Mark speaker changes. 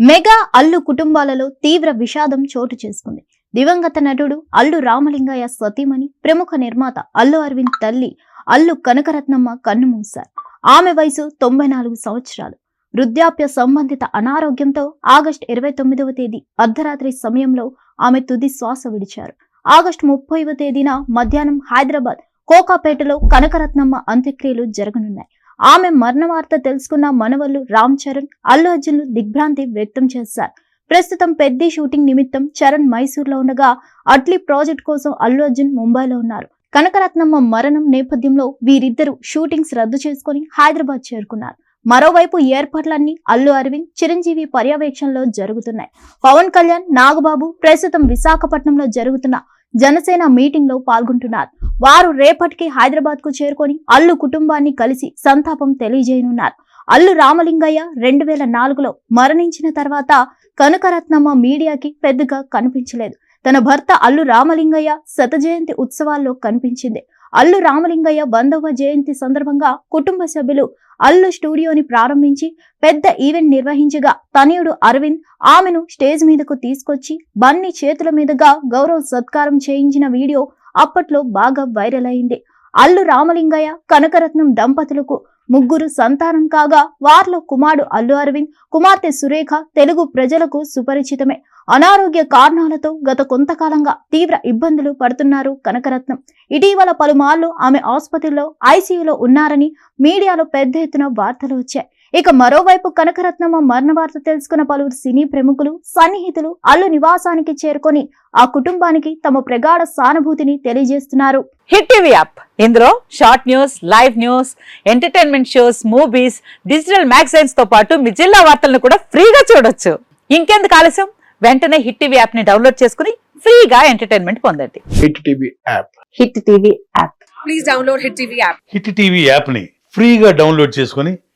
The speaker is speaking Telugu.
Speaker 1: మెగా అల్లు కుటుంబాలలో తీవ్ర విషాదం చోటు చేసుకుంది. దివంగత నటుడు అల్లు రామలింగయ్య సతీమణి ప్రముఖ నిర్మాత అల్లు అరవింద్ తల్లి అల్లు కనకరత్నమ్మ కన్ను మూశారు. ఆమె వయసు తొంభై నాలుగు సంవత్సరాలు. వృద్ధాప్య సంబంధిత అనారోగ్యంతో ఆగస్టు ఇరవై తొమ్మిదవ తేదీ అర్ధరాత్రి సమయంలో ఆమె తుది శ్వాస విడిచారు. ఆగస్టు ముప్పైవ తేదీన మధ్యాహ్నం హైదరాబాద్ కోకాపేటలో కనకరత్నమ్మ అంత్యక్రియలు జరగనున్నాయి. ఆమె మరణ వార్త తెలుసుకున్న మనవలు రామ్ చరణ్ అల్లు అర్జున్లు దిగ్భ్రాంతి వ్యక్తం చేశారు. ప్రస్తుతం పెద్ద షూటింగ్ నిమిత్తం చరణ్ మైసూర్లో ఉండగా అట్లీ ప్రాజెక్ట్ కోసం అల్లు అర్జున్ ముంబైలో ఉన్నారు. కనకరత్నమ్మ మరణం నేపథ్యంలో వీరిద్దరూ షూటింగ్స్ రద్దు చేసుకుని హైదరాబాద్ చేరుకున్నారు. మరోవైపు ఏర్పాట్లన్నీ అల్లు అరవింద్ చిరంజీవి పర్యవేక్షణలో జరుగుతున్నాయి. పవన్ కళ్యాణ్ నాగబాబు ప్రస్తుతం విశాఖపట్నంలో జరుగుతున్న జనసేన మీటింగ్లో పాల్గొంటున్నారు. వారు రేపటికి హైదరాబాద్కు చేరుకొని అల్లు కుటుంబాన్ని కలిసి సంతాపం తెలియజేయనున్నారు. అల్లు రామలింగయ్య రెండు వేల నాలుగులో మరణించిన తర్వాత కనకరత్నమ్మ మీడియాకి పెద్దగా కనిపించలేదు. తన భర్త అల్లు రామలింగయ్య శత జయంతి ఉత్సవాల్లో కనిపించింది. అల్లు రామలింగయ్య వందవ జయంతి సందర్భంగా కుటుంబ సభ్యులు అల్లు స్టూడియోని ప్రారంభించి పెద్ద ఈవెంట్ నిర్వహించగా తనయుడు అరవింద్ ఆమెను స్టేజ్ మీదకు తీసుకొచ్చి బన్నీ చేతుల మీదుగా గౌరవ సత్కారం చేయించిన వీడియో అప్పట్లో బాగా వైరల్ అయింది. అల్లు రామలింగయ్య కనకరత్నం దంపతులకు ముగ్గురు సంతానం కాగా వారిలో కుమారుడు అల్లు అరవింద్ కుమార్తె సురేఖ తెలుగు ప్రజలకు సుపరిచితమే. అనారోగ్య కారణాలతో గత కొంతకాలంగా తీవ్ర ఇబ్బందులు పడుతున్నారు కనకరత్నం. ఇటీవల పలుమార్లు ఆమె ఆసుపత్రిలో ఐసీయూలో ఉన్నారని మీడియాలో పెద్ద ఎత్తున వార్తలు వచ్చాయి. ఇక మరోవైపు కనకరత్నమ్మ మరణ వార్త తెలుసుకున్న పలువురు సినీ ప్రముఖులు సన్నిహితులు అల్లు నివాసానికి చేరుకొని ఆ కుటుంబానికి తమ ప్రగాఢ సానుభూతిని తెలియజేస్తున్నారు.
Speaker 2: Hit TV app. ఇందులో short news live news entertainment shows movies digital మ్యాగజైన్స్తో పాటు మీ జిల్లా వార్తలను కూడా ఫ్రీగా చూడొచ్చు. ఇంకెందుకు ఆలస్యం? వెంటనే హిట్ టీవీ యాప్ని డౌన్లోడ్ చేసుకుని ఫ్రీగా ఎంటర్టైన్మెంట్ పొందండి.
Speaker 3: Hit TV app.
Speaker 2: Hit TV app.
Speaker 4: Please download Hit TV app.
Speaker 5: Hit TV యాప్ని ఫ్రీగా డౌన్లోడ్ చేసుకొని